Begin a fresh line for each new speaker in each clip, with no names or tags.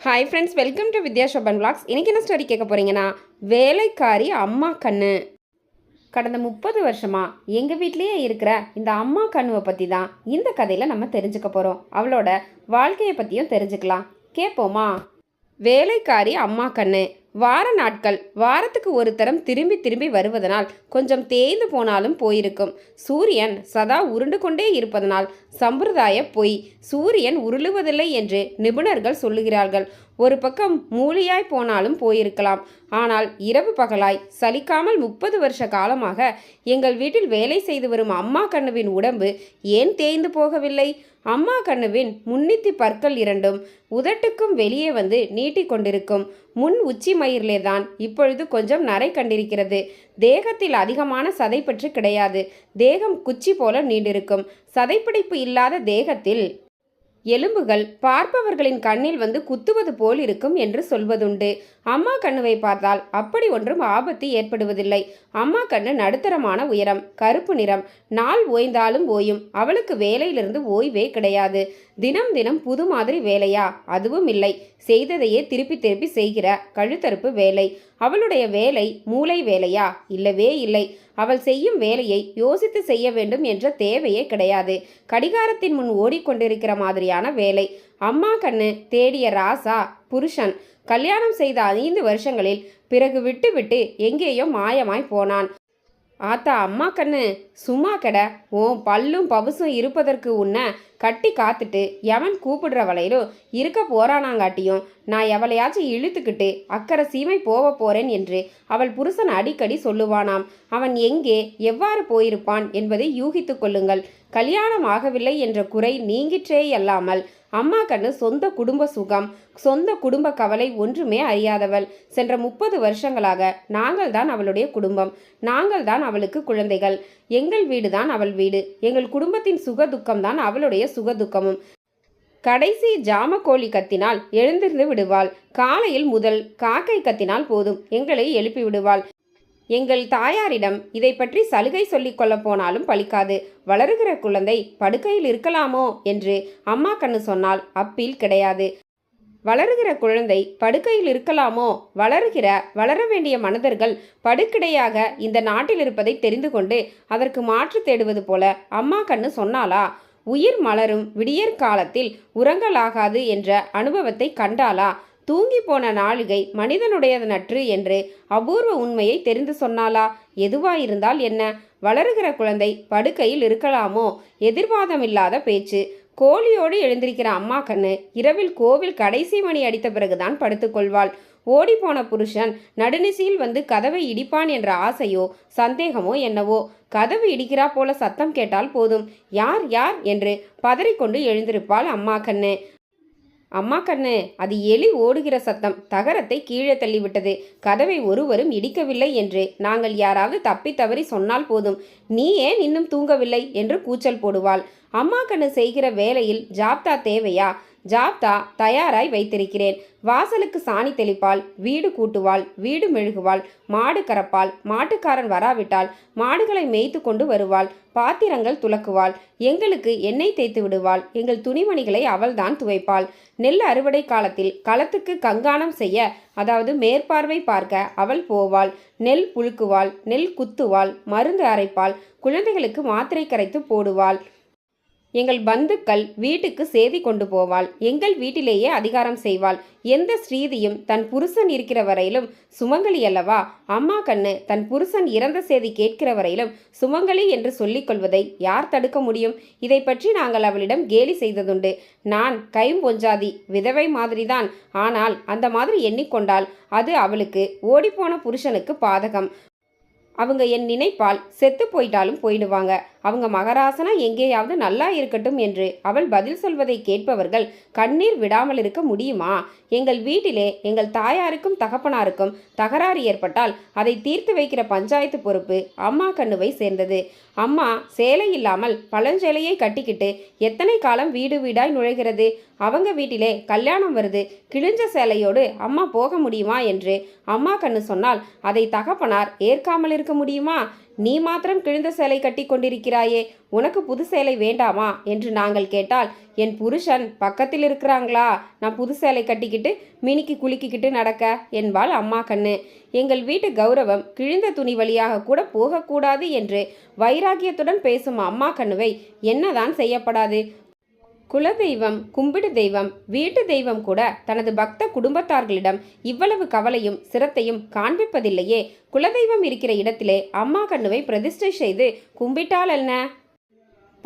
Hi friends welcome to Vidya Shoban blogs இன்றைக்கி என்ன story கேட்க போகிறீங்கன்னா வேலைக்காரி அம்மா கண்ணு. கடந்த முப்பது வருஷமாக எங்கள் வீட்லேயே இருக்கிற இந்த அம்மா கண்ணுவை பற்றி தான் இந்த கதையில் நம்ம தெரிஞ்சுக்க போகிறோம் அவளோட வாழ்க்கையை பற்றியும் தெரிஞ்சுக்கலாம். கேட்போமா? வேலைக்காரி அம்மா கண்ணு. வார நாட்கள் வாரத்துக்கு ஒரு தரம் திரும்பி திரும்பி வருவதனால் கொஞ்சம் தேய்ந்து போனாலும் போயிருக்கும். சூரியன் சதா உருண்டு கொண்டே இருப்பதனால் சம்பிரதாய பொய். சூரியன் உருளுவதில்லை என்று நிபுணர்கள் சொல்லுகிறார்கள். ஒரு பக்கம் மூலியாய் போனாலும் போயிருக்கலாம். ஆனால் இரவு பகலாய் சலிக்காமல் முப்பது வருஷ காலமாக எங்கள் வீட்டில் வேலை செய்து வரும் அம்மா கண்ணுவின் உடம்பு ஏன் தேய்ந்து போகவில்லை? அம்மா கண்ணுவின் முன்னித்தி பற்கள் இரண்டும் உதட்டுக்கும் வெளியே வந்து நீட்டிக் கொண்டிருக்கும் முன் உச்சி மயிரிலே தான் இப்பொழுது கொஞ்சம் நரை கண்டிருக்கிறது. தேகத்தில் அதிகமான சதைப்பற்று கிடையாது. தேகம் குச்சி போல நீண்டிருக்கும். சதைப்பிடிப்பு இல்லாத தேகத்தில் எலும்புகள் பார்ப்பவர்களின் கண்ணில் வந்து குத்துவது போல் இருக்கும் என்று சொல்வதுண்டு. அம்மா கண்ணுவை பார்த்தால் அப்படி ஒன்றும் ஆபத்து ஏற்படுவதில்லை. அம்மா கண்ணு நடுத்தரமான உயரம் கருப்பு நிறம் நாள் ஓய்ந்தாலும் ஓயும். அவளுக்கு வேலையிலிருந்து ஓய்வே கிடையாது. தினம் தினம் புது மாதிரி வேலையா? அதுவும் இல்லை. செய்ததையே திருப்பி திருப்பி செய்கிற கழுத்தறுப்பு வேலை. அவளுடைய வேலை மூளை வேலையா? இல்லவே இல்லை. அவள் செய்யும் வேலையை யோசித்து செய்ய வேண்டும் என்ற தேவையே கிடையாது. கடிகாரத்தின் முன் ஓடிக்கொண்டிருக்கிற மாதிரியான வேலை. அம்மா கண்ணு தேடிய ராசா புருஷன் கல்யாணம் செய்த ஐந்து வருஷங்களில் பிறகு விட்டுவிட்டு எங்கேயோ மாயமாய் போனான். ஆத்தா அம்மா கண்ணு சும்மா கெட. ஓ பல்லும் பவுசும் இருப்பதற்கு உன்னை கட்டி காத்துட்டு எவன் கூப்பிடுற வலையிலும் இருக்க போறானாங்காட்டியும் நான் எவளையாச்சும் இழுத்துக்கிட்டு அக்கறை சீமை போக போறேன் என்று அவள் புருஷன் அடிக்கடி சொல்லுவானாம். அவன் எங்கே எவ்வாறு போயிருப்பான் என்பதை யூகித்துக் கொள்ளுங்கள். கல்யாணம் ஆகவில்லை என்ற குறை நீங்கிற்றே அல்லாமல் அம்மா கண்ணு சொந்த குடும்ப சுகம் சொந்த குடும்ப கவலை ஒன்றுமே அறியாதவள். சென்ற முப்பது வருஷங்களாக நாங்கள் தான் அவளுடைய குடும்பம். நாங்கள் தான் அவளுக்கு குழந்தைகள். எங்கள் வீடு தான் அவள் வீடு. எங்கள் குடும்பத்தின் சுக துக்கம்தான் அவளுடைய சுக துக்கமும் கடைசி ஜாம கோழி கத்தினால் எழுந்திருந்து விடுவாள். காலையில் முதல் காக்கை கத்தினால் போதும். எங்களை எழுப்பி விடுவாள். எங்கள் தாயாரிடம் இதை பற்றி சலுகை சொல்லிக் கொள்ள போனாலும் பலிக்காது வளருகிற குழந்தை படுக்கையில் இருக்கலாமோ? என்று அம்மா கண்ணு சொன்னால் அப்பீல் கிடையாது. வளருகிற குழந்தை படுக்கையில் இருக்கலாமோ? வளருகிற வளர வேண்டிய மனிதர்கள் படுக்கிடையாக இந்த நாட்டில் இருப்பதை தெரிந்து கொண்டு அதற்கு மாற்று தேடுவது போல அம்மா கண்ணு சொன்னாலா உயிர் மலரும் விடியற் காலத்தில் உறங்கலாகாது என்ற அனுபவத்தை கண்டாளா? தூங்கி போன நாழிகை மனிதனுடையது நற்று என்று அபூர்வ உண்மையை தெரிந்து சொன்னாளா? எதுவாயிருந்தால் என்ன? வளருகிற குழந்தை படுக்கையில் இருக்கலாமோ? எதிர்வாதமில்லாத பேச்சு. கோழியோடு எழுந்திருக்கிற அம்மா கண்ணு இரவில் கோவில் கடைசி மணி அடித்த பிறகுதான் படுத்துக்கொள்வாள் ஓடிப்போன புருஷன் நடுநிசையில் வந்து கதவை இடிப்பான் என்ற ஆசையோ சந்தேகமோ என்னவோ? கதவு இடிக்கிறா போல சத்தம் கேட்டால் போதும். யார் யார்? என்று பதறிக்கொண்டு எழுந்திருப்பாள் அம்மா கண்ணு. அம்மா கண்ணு அது எலி ஓடுகிற சத்தம். தகரத்தை கீழே தள்ளிவிட்டது. கதவை ஒருவரும் இடிக்கவில்லை என்று. நாங்கள் யாராவது தப்பி தவறி சொன்னால் போதும். நீ ஏன் இன்னும் தூங்கவில்லை? என்று கூச்சல் போடுவாள். அம்மா கண்ணு செய்கிற வேலையில் ஜாப்தா தேவையா? ஜாப்தா தயாராய் வைத்திருக்கிறேன். வாசலுக்கு சாணி தெளிப்பாள் வீடு கூட்டுவாள் வீடு மெழுகுவாள் மாடு கறப்பாள் மாட்டுக்காரன் வராவிட்டால் மாடுகளை மேய்த்து கொண்டு வருவாள் பாத்திரங்கள் துலக்குவாள் எங்களுக்கு எண்ணெய் தேய்த்து விடுவாள் எங்கள் துணிமணிகளை அவள்தான் துவைப்பாள். நெல் அறுவடை காலத்தில் களத்துக்கு கங்காணம் செய்ய அதாவது மேற்பார்வை பார்க்க அவள் போவாள். நெல் புழுக்குவாள் நெல் குத்துவாள் மருந்து அரைப்பாள் குழந்தைகளுக்கு மாத்திரை கரைத்து போடுவாள். எங்கள் பந்துக்கள் வீட்டுக்கு சேதி கொண்டு போவாள். எங்கள் வீட்டிலேயே அதிகாரம் செய்வாள். எந்த ஸ்ரீதியும் தன் புருஷன் இருக்கிற வரையிலும் சுமங்கலி அல்லவா? அம்மா கண்ணு தன் புருஷன் இறந்த செய்தி கேட்கிற வரையிலும் சுமங்கலி என்று சொல்லிக் கொள்வதை யார் தடுக்க முடியும்? இதை பற்றி நாங்கள் அவளிடம் கேலி செய்ததுண்டு. நான் கைம்பொஞ்சாதி விதவை மாதிரிதான். ஆனால் அந்த மாதிரி எண்ணிக்கொண்டால் அது அவளுக்கு ஓடிப்போன புருஷனுக்கு பாதகம். அவங்க என் நினைப்பால் செத்து போயிட்டாலும் போயிடுவாங்க. அவங்க மகராசனா எங்கேயாவது நல்லா இருக்கட்டும் என்று அவள் பதில் சொல்வதை கேட்பவர்கள் கண்ணீர் விடாமல் இருக்க முடியுமா? எங்கள் வீட்டிலே எங்கள் தாயாருக்கும் தகப்பனாருக்கும் தகராறு ஏற்பட்டால் அதை தீர்த்து வைக்கிற பஞ்சாயத்து பொறுப்பு அம்மா கண்ணுவை சேர்ந்தது. அம்மா சேலை இல்லாமல் பழஞ்சேலையை கட்டிக்கிட்டு எத்தனை காலம் வீடு வீடாய் நுழைகிறது? அவங்க வீட்டிலே கல்யாணம் வருது. கிழிஞ்ச சேலையோடு அம்மா போக முடியுமா என்று அம்மா கண்ணு சொன்னால் அதை தகப்பனார் ஏற்காமல் இருக்க இருக்க முடியுமா? நீ மாத்திரம் கிழிந்த சேலை கட்டி கொண்டிருக்கிறாயே உனக்கு புது சேலை வேண்டாமா? என்று நாங்கள் கேட்டால் என் புருஷன் பக்கத்தில் இருக்கிறாங்களா? நான் புது சேலை கட்டிக்கிட்டு மினிக்கு குலுக்கிக்கிட்டு நடக்க? என்பாள் அம்மா கண்ணு. எங்கள் வீட்டு கௌரவம் கிழிந்த துணி வழியாக கூட போகக்கூடாது என்று வைராகியத்துடன் பேசும் அம்மா கண்ணுவை என்னதான் செய்யப்படாது? குலதெய்வம் கும்பிடு தெய்வம் வீட்டு தெய்வம் கூட தனது பக்த குடும்பத்தார்களிடம் இவ்வளவு கவலையும் சிரத்தையும் காண்பிப்பதில்லையே. குலதெய்வம் இருக்கிற இடத்திலே அம்மா கண்ணுவை பிரதிஷ்டை செய்து கும்பிட்டால் என்ன?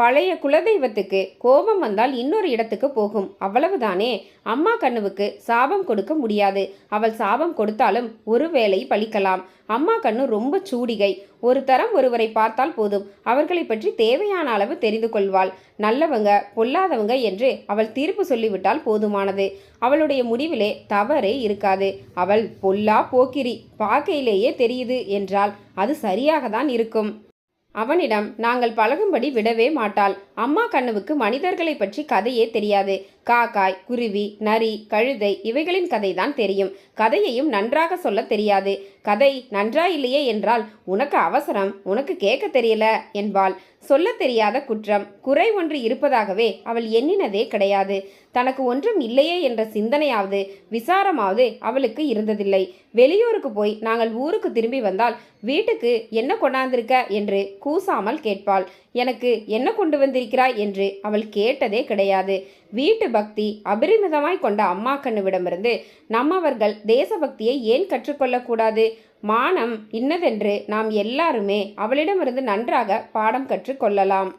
பழைய குலதெய்வத்துக்கு கோபம் வந்தால் இன்னொரு இடத்துக்கு போகும். அவ்வளவுதானே? அம்மா கண்ணுவுக்கு சாபம் கொடுக்க முடியாது. அவள் சாபம் கொடுத்தாலும் ஒருவேளை பழிக்கலாம். அம்மா கண்ணு ரொம்ப சூடிகை. ஒரு தரம் ஒருவரை பார்த்தால் போதும். அவர்களை பற்றி தேவையான அளவு தெரிந்து கொள்வாள். நல்லவங்க பொல்லாதவங்க என்று அவள் தீர்ப்பு சொல்லிவிட்டால் போதுமானது. அவளுடைய முடிவிலே தவறே இருக்காது. அவள் பொல்லா போக்கிரி. பார்க்கையிலேயே தெரியுது என்றால் அது சரியாக தான் இருக்கும். அவனிடம் நாங்கள் பழகும்படி விடவே மாட்டாள். அம்மா கண்ணுவுக்கு மனிதர்களை பற்றி கதையே தெரியாது. காக்காய் குருவி நரி கழுதை இவைகளின் கதைதான் தெரியும். கதையையும் நன்றாக சொல்ல தெரியாது. கதை நன்றாயில்லையே என்றால் உனக்கு அவசரம் உனக்கு கேட்க தெரியல என்பாள். சொல்ல தெரியாத குற்றம் குறை ஒன்று இருப்பதாகவே அவள் எண்ணினதே கிடையாது. தனக்கு ஒன்றும் இல்லையே என்ற சிந்தனையாவது விசாரமாவது அவளுக்கு இருந்ததில்லை. வெளியூருக்கு போய் நாங்கள் ஊருக்கு திரும்பி வந்தால் வீட்டுக்கு என்ன கொண்டாந்திருக்க? என்று கூசாமல் கேட்பாள். எனக்கு என்ன கொண்டு வந்திருக்கிறாய்? என்று அவள் கேட்டதே கிடையாது. வீட்டு பக்தி அபரிமிதமாய் கொண்ட அம்மா கண்ணுவிடமிருந்து நம்மவர்கள் தேசபக்தியை ஏன் கற்றுக்கொள்ளக்கூடாது? மானம் இன்னதென்று நாம் எல்லாருமே அவளிடமிருந்து நன்றாக பாடம் கற்றுக்கொள்ளலாம்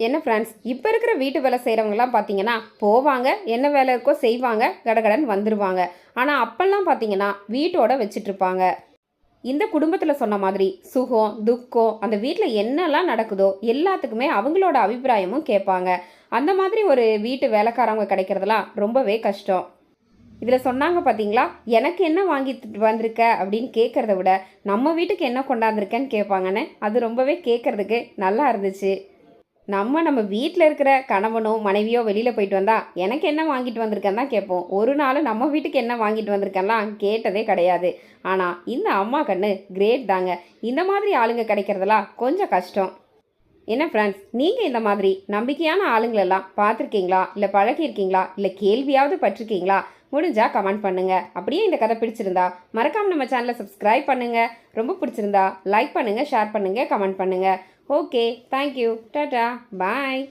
என்ன ஃப்ரெண்ட்ஸ் இப்போ இருக்கிற வீட்டு வேலை செய்கிறவங்கலாம் பார்த்தீங்கன்னா போவாங்க என்ன வேலை இருக்கோ செய்வாங்க கடகடன் வந்துடுவாங்க ஆனால் அப்போல்லாம் பார்த்தீங்கன்னா வீட்டோட வச்சிட்ருப்பாங்க. இந்த குடும்பத்தில் சொன்ன மாதிரி சுகம் துக்கம் அந்த வீட்டில் என்னெல்லாம் நடக்குதோ எல்லாத்துக்குமே அவங்களோட அபிப்பிராயமும் கேட்பாங்க. அந்த மாதிரி ஒரு வீட்டு வேலைக்காரவங்க கிடைக்கிறதுலாம் ரொம்பவே கஷ்டம். இதில் சொன்னாங்க பார்த்தீங்களா எனக்கு என்ன வாங்கிட்டு வந்திருக்க அப்படின்னு கேட்குறத விட நம்ம வீட்டுக்கு என்ன கொண்டாந்துருக்கேன்னு கேட்பாங்கன்னு அது ரொம்பவே கேட்குறதுக்கு நல்லா இருந்துச்சு. நம்ம நம்ம வீட்டில் இருக்கிற கணவனோ மனைவியோ வெளியில் போயிட்டு வந்தா எனக்கு என்ன வாங்கிட்டு வந்திருக்கேன் தான் கேட்போம். ஒரு நாள் நம்ம வீட்டுக்கு என்ன வாங்கிட்டு வந்திருக்கேன்லாம் கேட்டதே கிடையாது. ஆனால் இந்த அம்மா கண்ணு கிரேட் தாங்க. இந்த மாதிரி ஆளுங்க கிடைக்கிறதெல்லாம் கொஞ்சம் கஷ்டம். என்ன ஃப்ரெண்ட்ஸ் நீங்கள் இந்த மாதிரி நம்பிக்கையான ஆளுங்களெல்லாம் பார்த்துருக்கீங்களா? இல்லை பழகியிருக்கீங்களா? இல்லை கேள்வியாவது பட்டிருக்கீங்களா? முடிஞ்சா கமெண்ட் பண்ணுங்க. அப்படியே இந்த கதை பிடிச்சிருந்தா மறக்காம நம்ம சேனலை சப்ஸ்கிரைப் பண்ணுங்க. ரொம்ப பிடிச்சிருந்தா லைக் பண்ணுங்க ஷேர் பண்ணுங்க கமெண்ட் பண்ணுங்க. ஓகே தேங்க்யூ டாடா பாய்